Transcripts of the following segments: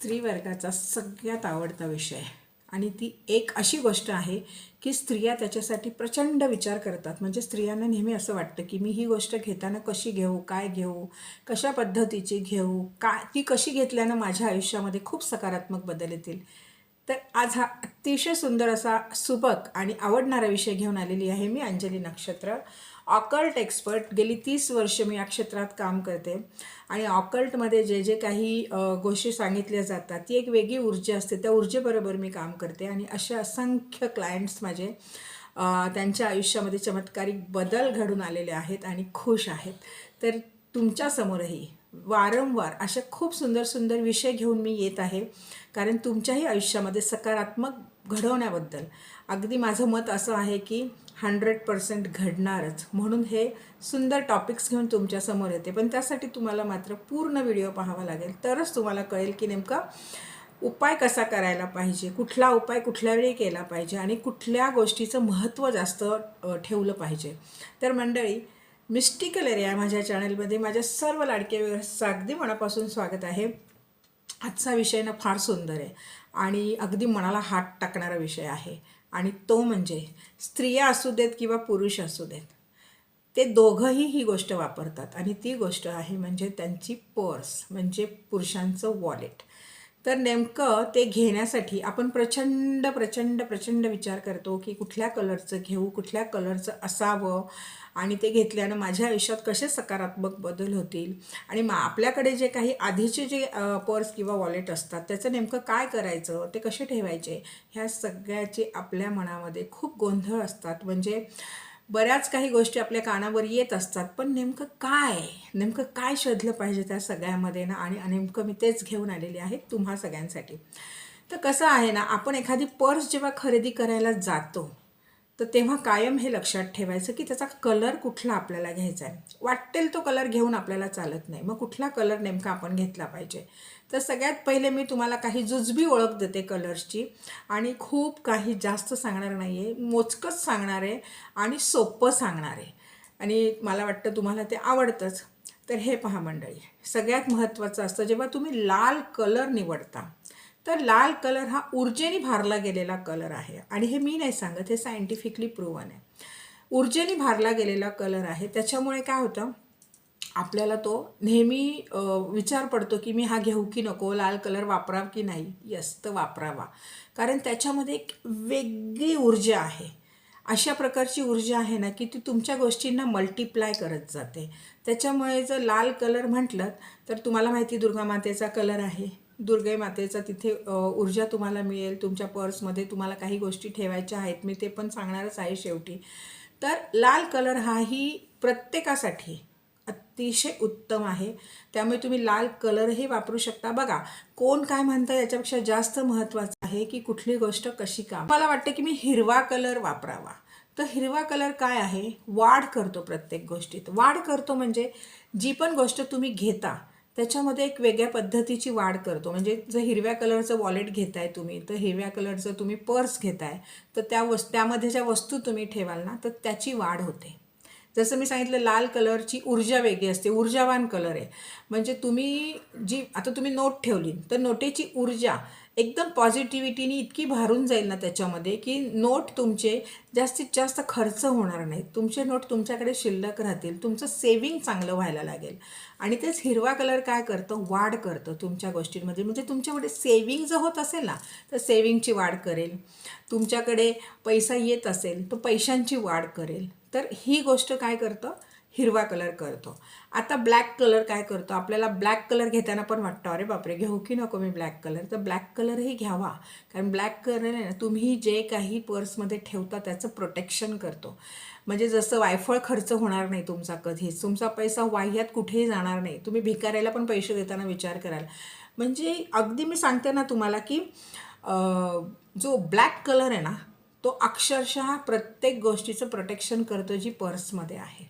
स्त्री वर्गाचा सगळ्यात आवडता विषय. आहे आणि ती एक अशी गोष्ट आहे की स्त्रिया त्याच्यासाठी प्रचंड विचार करतात. म्हणजे स्त्रियांना नेहमी असं वाटतं की मी ही गोष्ट घेताना कशी घेऊ काय घेऊ कशा पद्धतीची घेऊ का ती कशी घेतल्यानं माझ्या आयुष्यामध्ये खूप सकारात्मक बदल येतील. तर आज हा अतिशय सुंदर असा सुबक आणि आवडणारा विषय घेऊन आलेली आहे मी अंजली नक्षत्र. ऑकल्ट एक्सपर्ट गेली तीस वर्ष मी या क्षेत्रात काम करते. आणि ऑकल्टमध्ये जे जे काही गोष्टी सांगितल्या जातात ती एक वेगळी ऊर्जा असते. त्या ऊर्जेबरोबर मी काम करते आणि असे असंख्य क्लायंट्स माझे त्यांच्या आयुष्यामध्ये चमत्कारिक बदल घडून आलेले आहेत आणि खुश आहेत. तर तुमच्यासमोरही वारंवार अशा खूप सुंदर सुंदर विषय घेऊन मी येत आहे. कारण तुमच्याही आयुष्यामध्ये सकारात्मक घडवण्याबद्दल. अगदी माझं मत असं आहे की हंड्रेड पर्सेंट घडणारच. म्हणून हे सुंदर टॉपिक्स घेऊन तुमच्यासमोर येते. पण त्यासाठी तुम्हाला मात्र पूर्ण व्हिडिओ पाहावा लागेल. तरच तुम्हाला कळेल की नेमका उपाय कसा करायला पाहिजे कुठला उपाय कुठल्या वेळी केला पाहिजे आणि कुठल्या गोष्टीचं महत्त्व जास्त ठेवलं पाहिजे. तर मंडळी मिस्टिकल एरिया माझ्या चॅनलमध्ये माझ्या सर्व लाडक्या व्यवस्था अगदी मनापासून स्वागत आहे. आजचा विषय ना फार सुंदर आहे आणि अगदी मनाला हात टाकणारा विषय आहे. आणि तो म्हणजे स्त्रिया असू देत किंवा पुरुष असू देत ते दोघंही ही गोष्ट वापरतात. आणि ती गोष्ट आहे म्हणजे त्यांची पर्स म्हणजे पुरुषांचं वॉलेट. तर नेमकं ते घेण्यासाठी आपण प्रचंड प्रचंड प्रचंड विचार करतो की कुठल्या कलरचं घेऊ कुठल्या कलरचं असावं. आणि ते घेतल्यानं माझ्या आयुष्यात कसे सकारात्मक बदल होतील? आणि मा आपल्याकडे जे काही आधीचे जे पर्स किंवा वॉलेट असतात त्याचं नेमकं काय करायचं? ते कसे ठेवायचे? ह्या सगळ्याचे आपल्या मनामध्ये खूप गोंधळ असतात. म्हणजे बऱ्याच काही गोष्टी आपल्या कानावर येत असतात पण नेमकं काय? नेमकं काय शोधलं पाहिजे त्या सगळ्यामध्ये ना? आणि नेमकं मी तेच घेऊन आलेले आहे तुम्हा सगळ्यांसाठी. तर कसं आहे ना आपण एखादी पर्स जेव्हा खरेदी करायला जातो तर तेव्हा कायम हे लक्षात ठेवायचं की त्याचा कलर कुठला आपल्याला घ्यायचा आहे. वाटेल तो कलर घेऊन आपल्याला चालत नाही. मग कुठला कलर नेमका आपण घेतला पाहिजे? तर सगळ्यात पहिले मी तुम्हाला काही जुजबी ओळख देते कलर्सची. आणि खूप काही जास्त सांगणार नाही आहे मोजकंच सांगणार आहे आणि सोपं सांगणार आहे. आणि मला वाटतं तुम्हाला ते आवडतंच. तर हे पहा मंडळी. सगळ्यात महत्त्वाचं असतं जेव्हा तुम्ही लाल कलर निवडता तर लाल कलर हा ऊर्जेने भारला गेलेला कलर आहे. आणि हे मी नाही सांगत हे सायंटिफिकली प्रूवन आहे. ऊर्जेने भारला गेलेला कलर आहे. त्याच्यामुळे काय होतं? आपल्याला तो नेहमी विचार पडतो की मी हा घेऊ की नको लाल कलर वापराव की नाही? यस तर वापरावा. कारण त्याच्यामध्ये एक वेगळी ऊर्जा आहे. अशा प्रकारची ऊर्जा आहे ना की ती तुमच्या गोष्टींना मल्टिप्लाय करत जाते. त्याच्यामुळे जर लाल कलर म्हटलं तर तुम्हाला माहिती दुर्गा मातेचा कलर आहे. दुर्गे मातेचा तिथे ऊर्जा तुम्हाला मिळेल. तुमच्या पर्समध्ये तुम्हाला काही गोष्टी ठेवायच्या आहेत. मी ते पण सांगणारच आहे शेवटी. तर लाल कलर हाही प्रत्येकासाठी अतिशय उत्तम आहे. त्यामुळे तुम्ही लाल कलरही वापरू शकता. बघा कोण काय म्हणतं याच्यापेक्षा जास्त महत्त्वाचं आहे की कुठली गोष्ट कशी काम. मला वाटतं की मी हिरवा कलर वापरावा. तर हिरवा कलर काय आहे? वाढ करतो प्रत्येक गोष्टीत. वाढ करतो म्हणजे जी पण गोष्ट तुम्ही घेता त्याच्यामध्ये एक वेगळ्या पद्धतीची वाढ करतो. म्हणजे जर हिरव्या कलरचं वॉलेट घेताय तुम्ही तर हिरव्या कलरचं तुम्ही पर्स घेताय तर त्या वस् त्यामध्ये ज्या वस्तू तुम्ही ठेवाल ना तर त्याची वाढ होते. जसं मी सांगितलं लाल कलरची ऊर्जा वेगळी असते ऊर्जावान कलर आहे. म्हणजे तुम्ही जी आता तुम्ही नोट ठेवली तर नोटेची ऊर्जा एकदम पॉझिटिव्हिटीने इतकी भारून जाईल ना त्याच्यामध्ये की नोट तुमचे जास्तीत जास्त खर्च होणार नाहीत. तुमचे नोट तुमच्याकडे शिल्लक राहतील तुमचं सेविंग चांगलं व्हायला लागेल. आणि तेच हिरवा कलर काय करतं? वाढ करतं तुमच्या गोष्टींमध्ये. म्हणजे तुमच्याकडे सेविंग जर होत असेल ना तर सेविंगची वाढ करेल. तुमच्याकडे पैसा येत असेल तर पैशांची वाढ करेल. तर ही गोष्ट काय करतं? हिरवा कलर करतो. आता ब्लॅक कलर काय करतो? आपल्याला ब्लॅक कलर घेताना पण वाटतं अरे बापरे घेऊ की नको मी ब्लॅक कलर तर ब्लॅक कलरही घ्यावा. कारण ब्लॅक कलर आहे ना तुम्ही जे काही पर्समध्ये ठेवता त्याचं प्रोटेक्शन करतो. म्हणजे जसं वायफळ खर्च होणार नाही तुमचा कधीच तुमचा पैसा वाह्यात कुठेही जाणार नाही. तुम्ही भिकाऱ्याला पण पैसे देताना विचार कराल. म्हणजे अगदी मी सांगते ना तुम्हाला की जो ब्लॅक कलर आहे ना तो अक्षरशः प्रत्येक गोष्टीचं प्रोटेक्शन करतो जी पर्समध्ये आहे.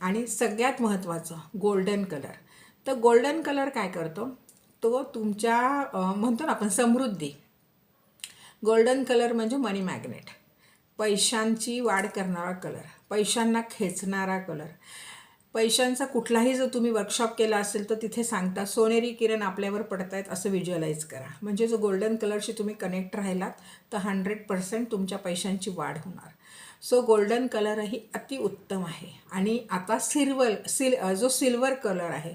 आणि सगळ्यात महत्त्वाचं गोल्डन कलर तर गोल्डन कलर काय करतो? तो तुमच्या म्हणतो ना आपण समृद्धी. गोल्डन कलर म्हणजे मनी मॅग्नेट पैशांची वाढ करणारा कलर पैशांना खेचणारा कलर पैशांचा कुठलाही जर तुम्ही वर्कशॉप केला असेल तर तिथे सांगता सोनेरी किरण आपल्यावर पडत आहेत असं व्हिज्युअलाइज करा. म्हणजे जो गोल्डन कलरशी तुम्ही कनेक्ट राहिलात तर हंड्रेड पर्सेंट तुमच्या पैशांची वाढ होणार. सो गोल्डन कलरही अतिउत्तम आहे. आणि आता सिल्वर सिल जो सिल्वर कलर आहे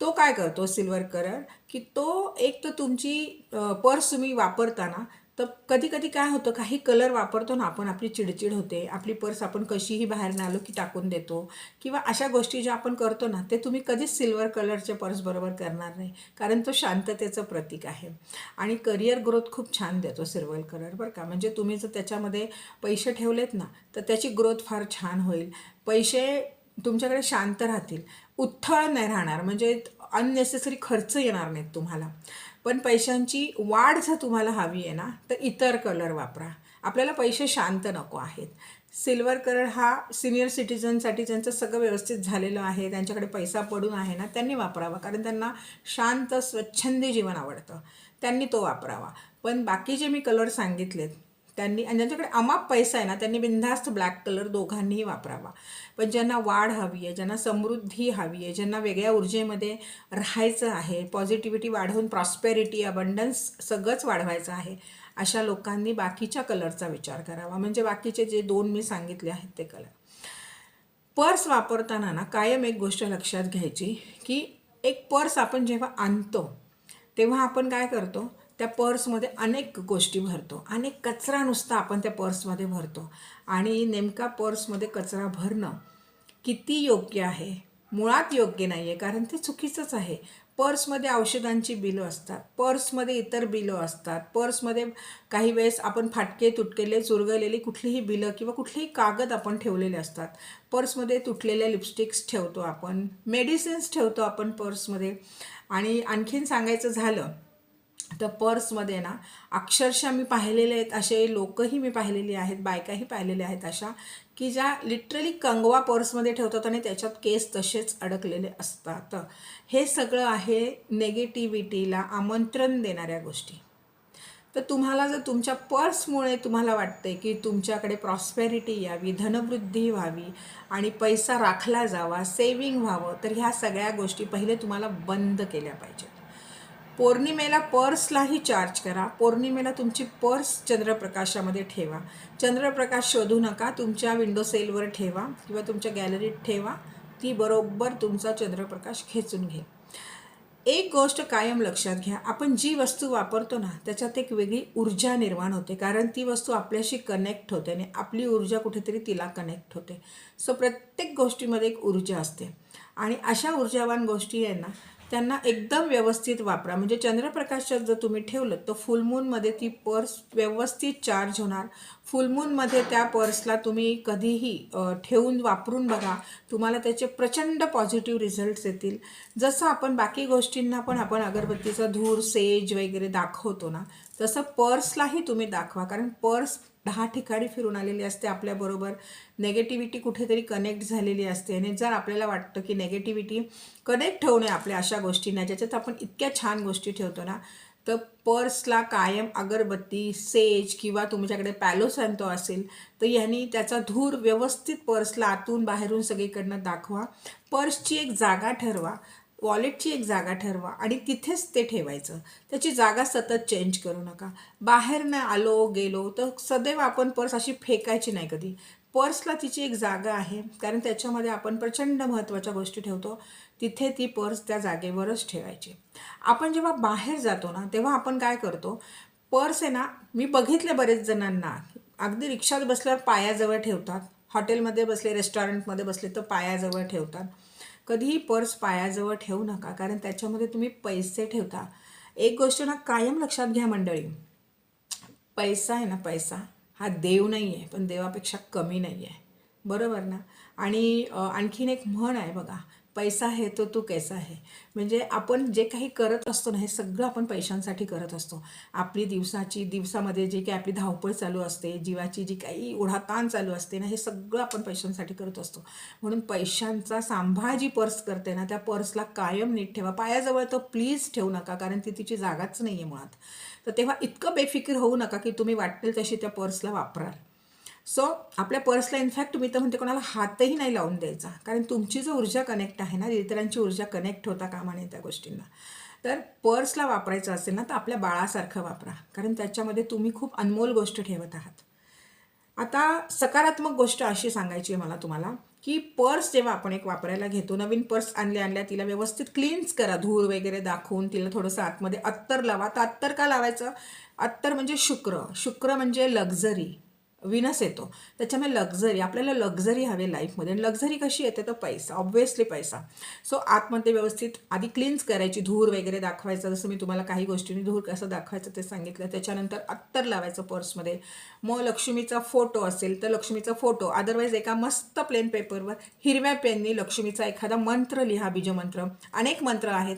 तो काय करतो सिल्वर कलर की तो एक तर तुमची पर्स तुम्ही वापरताना तर कधी कधी काय होतं काही कलर वापरतो ना आपण आपली चिडचिड होते आपली पर्स आपण कशीही बाहेर आलो की टाकून देतो किंवा अशा गोष्टी ज्या आपण करतो ना ते तुम्ही कधीच सिल्वर कलरच्या पर्सबरोबर करणार नाही कारण तो शांततेचं प्रतीक आहे. आणि करिअर ग्रोथ खूप छान देतो सिल्वर कलर बरं का? म्हणजे तुम्ही जर त्याच्यामध्ये पैसे ठेवलेत ना तर त्याची ग्रोथ फार छान होईल. पैसे तुमच्याकडे शांत राहतील. उत्थळ नाही राहणार म्हणजे अननेसेसरी खर्च येणार नाहीत तुम्हाला. पण पैशांची वाढ जर तुम्हाला हवी आहे ना तर इतर कलर वापरा. आपल्याला पैसे शांत नको आहेत. सिल्वर कलर हा सिनियर सिटीजनसाठी ज्यांचं सगळं व्यवस्थित झालेलं आहे त्यांच्याकडे पैसा पडून आहे ना त्यांनी वापरावा. कारण त्यांना शांत स्वच्छंदी जीवन आवडतं. त्यांनी तो वापरावा. पण बाकी जे मी कलर सांगितलेत त्यांनी आणि ज्यांच्याकडे अमाप पैसा आहे ना त्यांनी बिनधास्त ब्लॅक कलर दोघांनीही वापरावा. पण ज्यांना वाढ हवी आहे ज्यांना समृद्धी हवी आहे ज्यांना वेगळ्या ऊर्जेमध्ये राहायचं आहे पॉझिटिव्हिटी वाढवून प्रॉस्पेरिटी अबंडन्स सगळंच वाढवायचं आहे अशा लोकांनी बाकीच्या कलरचा विचार करावा. म्हणजे बाकीचे जे दोन मी सांगितले आहेत ते कलर पर्स वापरताना ना कायम एक गोष्ट लक्षात घ्यायची की एक पर्स आपण जेव्हा आणतो तेव्हा आपण काय करतो? त्या पर्समध्ये अनेक गोष्टी भरतो. अनेक कचरा नुसता आपण त्या पर्समध्ये भरतो. आणि नेमका पर्समध्ये कचरा भरणं किती योग्य आहे? मुळात योग्य नाही आहे कारण ते चुकीचंच आहे. पर्समध्ये औषधांची बिलं असतात. पर्समध्ये इतर बिलं असतात. पर्समध्ये काही वेळेस आपण फाटके तुटकेले चुरगलेली कुठलीही बिलं किंवा कुठलेही कागद आपण ठेवलेले असतात. पर्समध्ये तुटलेल्या लिपस्टिक्स ठेवतो आपण. मेडिसिन्स ठेवतो आपण पर्समध्ये. आणि आणखीन सांगायचं झालं त्या पर्समध्ये ना अक्षरशः मी पाहिलेले आहेत असे लोकही मी पाहिलेली आहेत बायकाही पाहिलेल्या आहेत अशा की ज्या लिटरली कंगवा पर्समध्ये ठेवतात आणि त्याच्यात केस तसेच अडकलेले असतात. हे सगळं आहे नेगेटिव्हिटीला आमंत्रण देणाऱ्या गोष्टी. तर तुम्हाला जर तुमच्या पर्समुळे तुम्हाला वाटते की तुमच्याकडे प्रॉस्पेरिटी यावी धनवृद्धी व्हावी आणि पैसा राखला जावा सेविंग व्हावं तर ह्या सगळ्या गोष्टी पहिले तुम्हाला बंद केल्या पाहिजेत. पौर्णिमेला पर्सलाही चार्ज करा. पौर्णिमेला तुमची पर्स चंद्रप्रकाशामध्ये ठेवा. चंद्रप्रकाश शोधू नका. तुमच्या विंडो सेलवर ठेवा किंवा तुमच्या गॅलरीत ठेवा. ती बरोबर तुमचा चंद्रप्रकाश खेचून घे. एक गोष्ट कायम लक्षात घ्या. आपण जी वस्तू वापरतो ना त्याच्यात एक वेगळी ऊर्जा निर्माण होते. कारण ती वस्तू आपल्याशी कनेक्ट होते आणि आपली ऊर्जा कुठेतरी तिला कनेक्ट होते. सो प्रत्येक गोष्टीमध्ये एक ऊर्जा असते. आणि अशा ऊर्जावान गोष्टी आहे ना त्यांना एकदम व्यवस्थित वापरा. म्हणजे चंद्रप्रकाशात जर तुम्ही ठेवलं तर फुलमूनमध्ये ती पर्स व्यवस्थित चार्ज होणार. फुलमूनमध्ये त्या पर्सला तुम्ही कधीही ठेवून वापरून बघा. तुम्हाला त्याचे प्रचंड पॉझिटिव्ह रिझल्ट्स येतील. जसं आपण बाकी गोष्टींना पण आपण अगरबत्तीचा धूर सेज वगैरे दाखवतो ना तसं पर्सलाही तुम्ही दाखवा. कारण पर्स दहा ठिकाणी फिरून आलेली असते आपल्याबरोबर नेगेटिव्हिटी कुठेतरी कनेक्ट झालेली असते. आणि जर आपल्याला वाटतं की नेगेटिव्हिटी कनेक्ट ठेवणे आपल्या अशा गोष्टींना ज्याच्यात आपण इतक्या छान गोष्टी ठेवतो ना तर पर्सला कायम अगरबत्ती सेज किंवा तुमच्याकडे पॅलोसॅन्तो असेल तर यांनी त्याचा धूर व्यवस्थित पर्सला आतून बाहेरून सगळीकडनं दाखवा. पर्सची एक जागा ठरवा. वॉलेटची एक जागा ठरवा आणि तिथेच ते ठेवायचं. त्याची जागा सतत चेंज करू नका. बाहेर न आलो गेलो तर सदैव आपण पर्स अशी फेकायची नाही कधी. पर्सला तिची एक जागा आहे कारण त्याच्यामध्ये आपण प्रचंड महत्त्वाच्या गोष्टी ठेवतो. तिथे ती पर्स त्या जागेवरच ठेवायची. आपण जेव्हा बाहेर जातो ना तेव्हा आपण काय करतो? पर्स आहे ना मी बघितले बरेच जणांना. अगदी रिक्षात बसल्यावर पायाजवळ ठेवतात. हॉटेलमध्ये बसले रेस्टॉरंटमध्ये बसले तर पायाजवळ ठेवतात. कधीही पर्स पायाजवळ ठेवू नका कारण त्याच्यामध्ये तुम्ही पैसे ठेवता. एक गोष्ट ना कायम लक्षात घ्या मंडळी. पैसा आहे ना पैसा. हा देव नाही आहे पण देवापेक्षा कमी नाही आहे बरोबर ना? आणि आणखीन एक म्हण आहे बघा. पैसा आहे तो तू कैसा आहे? म्हणजे आपण जे काही करत असतो ना हे सगळं आपण पैशांसाठी करत असतो. आपली दिवसाची दिवसामध्ये जे काही आपली धावपळ चालू असते जीवाची जी काही ओढाताण चालू असते ना हे सगळं आपण पैशांसाठी करत असतो. म्हणून पैशांचा सांभाळ जी पर्स करते ना त्या पर्सला कायम नीट ठेवा. पायाजवळ तर प्लीज ठेवू नका कारण ती तिची जागाच नाही आहे मुळात. तर तेव्हा इतकं बेफिकीर होऊ नका की तुम्ही वाटेल तशी त्या पर्सला वापराल. सो आपल्या पर्सला इनफॅक्ट मी तर म्हणते कोणाला हातही नाही लावून द्यायचा. कारण तुमची जो ऊर्जा कनेक्ट आहे ना इतरांची ऊर्जा कनेक्ट होता कामा नये त्या गोष्टींना. तर पर्सला वापरायचं असेल ना तर आपल्या बाळासारखं वापरा. कारण त्याच्यामध्ये तुम्ही खूप अनमोल गोष्ट ठेवत आहात. आता सकारात्मक गोष्ट अशी सांगायची आहे मला तुम्हाला की पर्स जेव्हा आपण एक वापरायला घेतो नवीन पर्स आणल्या आणल्या तिला व्यवस्थित क्लीन्स करा. धूर वगैरे दाखवून तिला थोडंसं आतमध्ये अत्तर लावा. तर अत्तर का लावायचं? अत्तर म्हणजे शुक्र. शुक्र म्हणजे लक्झरी विनस येतो. त्याच्यामुळे लक्झरी आपल्याला लक्झरी हवे लाईफमध्ये आणि लक्झरी कशी येते? तर पैसा. ऑब्व्हियसली पैसा. सो आतमध्ये व्यवस्थित आधी क्लीन्स करायची. धूर वगैरे दाखवायचं. जसं मी तुम्हाला काही गोष्टींनी धूर कसं दाखवायचं ते सांगितलं. त्याच्यानंतर अत्तर लावायचं पर्समध्ये मग लक्ष्मीचा फोटो असेल तर लक्ष्मीचा फोटो अदरवाईज एका मस्त प्लेन पेपरवर हिरव्या पेननी लक्ष्मीचा एखादा मंत्र लिहा बीजमंत्र. अनेक मंत्र आहेत.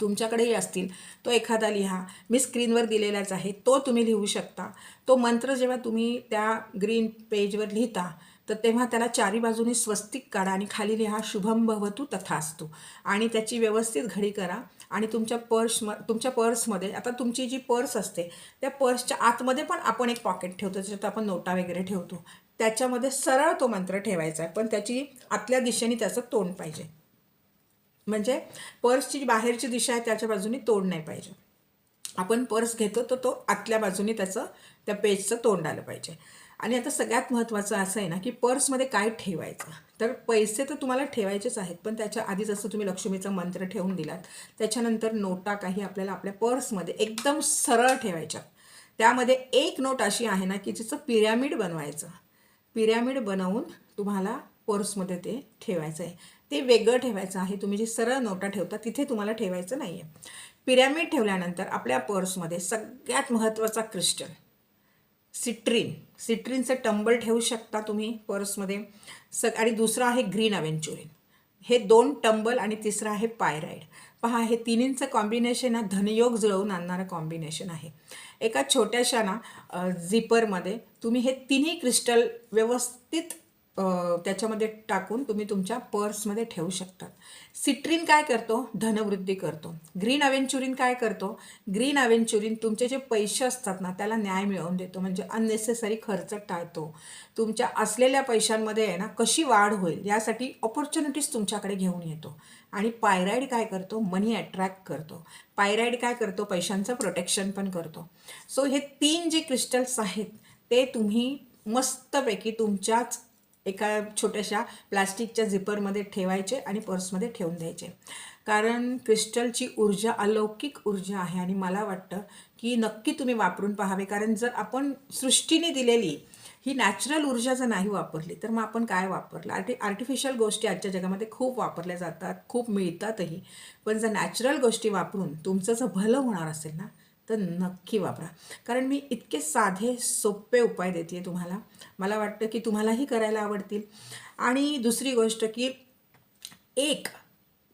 तुमच्याकडेही असतील तो एखादा लिहा. मी स्क्रीनवर दिलेलाच आहे तो तुम्ही लिहू शकता. तो मंत्र जेव्हा तुम्ही त्या ग्रीन पेजवर लिहिता तर तेव्हा त्याला चारी बाजूने स्वस्तिक काढा आणि खाली लिहा शुभम भवतू असतो आणि त्याची व्यवस्थित घडी करा आणि तुमच्या पर्स म तुमच्या पर्समध्ये आता तुमची जी पर्स असते त्या पर्सच्या आतमध्ये पण आपण एक पॉकेट ठेवतो त्याच्यात आपण नोटा वगैरे ठेवतो. त्याच्यामध्ये सरळ तो मंत्र ठेवायचा आहे पण त्याची आतल्या दिशेने त्याचं तोंड पाहिजे. म्हणजे पर्सची जी बाहेरची दिशा आहे त्याच्या बाजूने तोंड नाही पाहिजे. आपण पर्स घेतो तर तो आतल्या बाजूने त्याचं त्या पेजचं तोंड आलं पाहिजे. आणि आता सगळ्यात महत्त्वाचं असं आहे ना की पर्समध्ये काय ठेवायचं? तर पैसे तर तुम्हाला ठेवायचेच आहेत पण त्याच्या आधी जसं तुम्ही लक्ष्मीचा मंत्र ठेवून दिलात त्याच्यानंतर नोटा काही आपल्याला आपल्या पर्समध्ये एकदम सरळ ठेवायच्या. त्यामध्ये एक नोट अशी आहे ना की जिचं पिरॅमिड बनवायचं. पिरॅमिड बनवून तुम्हाला पर्समध्ये ते ठेवायचं आहे ते वेगळं ठेवायचं आहे. तुम्ही जी सरळ नोटा ठेवता तिथे तुम्हाला ठेवायचं नाही आहे पिरॅमिड ठेवल्यानंतर आपल्या पर्समध्ये सगळ्यात महत्त्वाचा क्रिस्टल सिट्रीन. सिट्रीनचं टंबल ठेवू शकता तुम्ही पर्समध्ये. स आणि दुसरं आहे ग्रीन अवेंचुरिन हे दोन टंबल आणि तिसरं आहे पायराईड पहा हे तिन्हींचं कॉम्बिनेशन हा धनयोग जुळवून आणणारं कॉम्बिनेशन आहे. एका छोट्याशा ना झिपरमध्ये तुम्ही हे तिन्ही क्रिस्टल व्यवस्थित त्याच्यामध्ये टाकून तुम्ही तुमच्या पर्समध्ये ठेवू शकतात सिट्रीन काय करतो? धनवृद्धी करतो. ग्रीन अवेंचुरिन काय करतो? ग्रीन अवेंचुरिन तुमचे जे पैसे असतात ना त्याला न्याय मिळवून देतो म्हणजे अननेसेसरी खर्च टाळतो. तुमच्या असलेल्या पैशांमध्ये आहे ना कशी वाढ होईल यासाठी ऑपॉर्च्युनिटीज तुमच्याकडे घेऊन येतो. आणि पायराईड काय करतो? मनी अट्रॅक्ट करतो. पायराईड काय करतो? पैशांचं प्रोटेक्शन पण करतो. सो हे तीन जे क्रिस्टल्स आहेत ते तुम्ही मस्तपैकी तुमच्याच एका छोट्याशा प्लास्टिकच्या झिपरमध्ये ठेवायचे आणि पर्समध्ये ठेवून द्यायचे. कारण क्रिस्टलची ऊर्जा अलौकिक ऊर्जा आहे आणि मला वाटतं की नक्की तुम्ही वापरून पाहावे. कारण जर आपण सृष्टीने दिलेली ही नॅचरल ऊर्जा जर नाही वापरली तर मग आपण काय वापरलं? आर्टि आर्टिफिशियल गोष्टी आजच्या जगामध्ये खूप वापरल्या जातात खूप मिळतातही. पण जर नॅचरल गोष्टी वापरून तुमचं जर भलं होणार असेल ना तर नक्की वापरा. कारण मी इतके साधे सोपे उपाय देते तुम्हाला. मला वाटतं की तुम्हालाही करायला आवडतील. आणि दुसरी गोष्ट की एक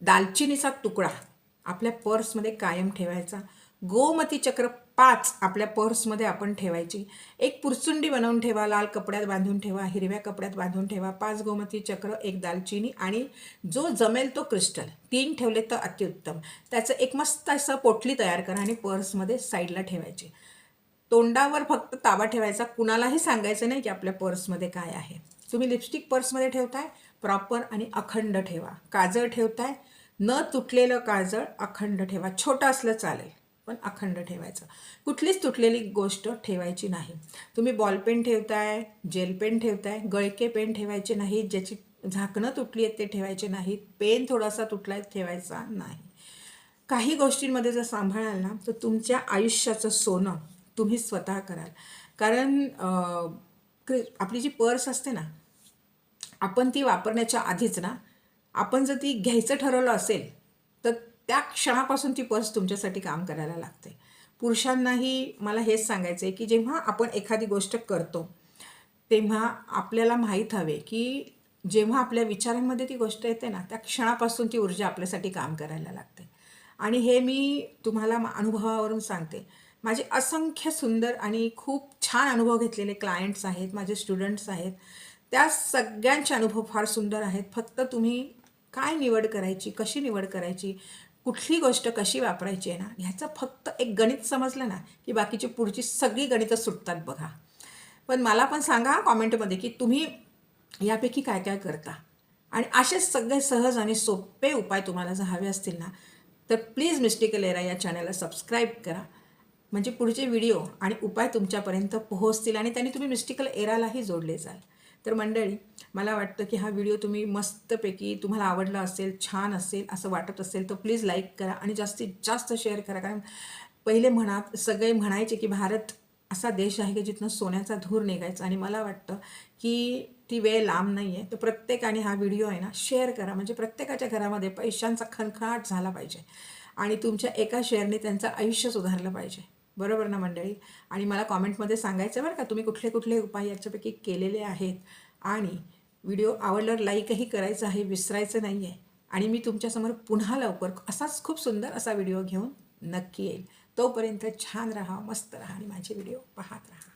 दालचिनीचा तुकडा. आपल्या पर्समध्ये कायम ठेवायचा. गोमती चक्र पाच आपल्या पर्समध्ये आपण ठेवायची. एक पुरचुंडी बनवून ठेवा लाल कपड्यात बांधून ठेवा हिरव्या कपड्यात बांधून ठेवा पाच गोमती चक्र एक दालचिनी आणि जो जमेल तो क्रिस्टल. तीन ठेवले तर अतिउत्तम त्याचं एक मस्त असं पोटली तयार करा आणि पर्समध्ये साईडला ठेवायची. तोंडावर फक्त ताबा ठेवायचा. कुणालाही सांगायचं नाही की आपल्या पर्समध्ये काय आहे. तुम्ही लिपस्टिक पर्समध्ये ठेवताय प्रॉपर आणि अखंड ठेवा. काजळ ठेवताय न तुटलेलं काजळ अखंड ठेवा. छोटं असलं चालेल. पण अखंड ठेवायचं. कुठलीच तुटलेली गोष्ट ठेवायची नाही. तुम्ही बॉलपेन ठेवताय जेल पेन ठेवताय गळके पेन ठेवायचे नाही ज्याची झाकणं तुटली आहेत ते ठेवायचे नाहीत पेन थोडासा तुटला ठेवायचा नाही. काही गोष्टींमध्ये जर सांभाळाल ना तर तुमच्या आयुष्याचं सोनं तुम्ही स्वतः कराल. कारण आपली जी पर्स असते ना आपण ती वापरण्याच्या आधीच ना आपण जर ती घ्यायचं ठरवलं असेल तर त्या क्षणापासून ती पर्स तुमच्यासाठी काम करायला लागते. पुरुषांनाही मला हेच सांगायचं आहे की जेव्हा आपण एखादी गोष्ट करतो तेव्हा आपल्याला माहीत हवे की जेव्हा आपल्या विचारांमध्ये ती गोष्ट येते ना त्या क्षणापासून ती ऊर्जा आपल्यासाठी काम करायला लागते. आणि हे मी तुम्हाला अनुभवावरून सांगते. माझे असंख्य सुंदर आणि खूप छान अनुभव घेतलेले क्लायंट्स आहेत माझे स्टुडंट्स आहेत. त्या सगळ्यांचे अनुभव फार सुंदर आहेत. फक्त तुम्ही काय निवड करायची कशी निवड करायची कुठली गोष्ट कशी वापरायची आहे ना ह्याचं फक्त एक गणित समजलं ना की बाकीची पुढची सगळी गणितं सुटतात बघा. पण मला पण सांगा कॉमेंटमध्ये की तुम्ही यापैकी काय काय करता? आणि असेच सगळे सहज आणि सोपे उपाय तुम्हाला जर हवे असतील ना तर प्लीज मिस्टेकल एरा या चॅनलला सबस्क्राईब करा. म्हणजे पुढचे व्हिडिओ आणि उपाय तुमच्यापर्यंत पोहोचतील आणि त्यांनी तुम्ही मिस्टिकल एरालाही जोडले जाल. तर मंडळी मला वाटतं की हा व्हिडिओ तुम्ही मस्तपैकी तुम्हाला आवडला असेल छान असेल असं वाटत असेल तर प्लीज लाईक करा आणि जास्तीत जास्त शेअर करा. कारण पहिले म्हणा सगळे म्हणायचे की भारत असा देश आहे की जिथनं सोन्याचा धूर निघायचा. आणि मला वाटतं की ती वेळ लांब नाही आहे तर प्रत्येकाने हा व्हिडिओ आहे ना शेअर करा. म्हणजे प्रत्येकाच्या घरामध्ये पैशांचा खणखणाट झाला पाहिजे. आणि तुमच्या एका शेअरने त्यांचं आयुष्य सुधारलं पाहिजे. बरोबर ना मंडळी? आणि मला कॉमेंटमध्ये सांगायचं बरं का तुम्ही कुठले कुठले उपाय याच्यापैकी केलेले आहेत? आणि व्हिडिओ आवडल्यावर लाईकही करायचं आहे विसरायचं नाही आहे आणि मी तुमच्यासमोर पुन्हा लवकर असाच खूप सुंदर असा व्हिडिओ घेऊन नक्की येईल. तोपर्यंत छान राहा मस्त राहा आणि माझे व्हिडिओ पाहत राहा.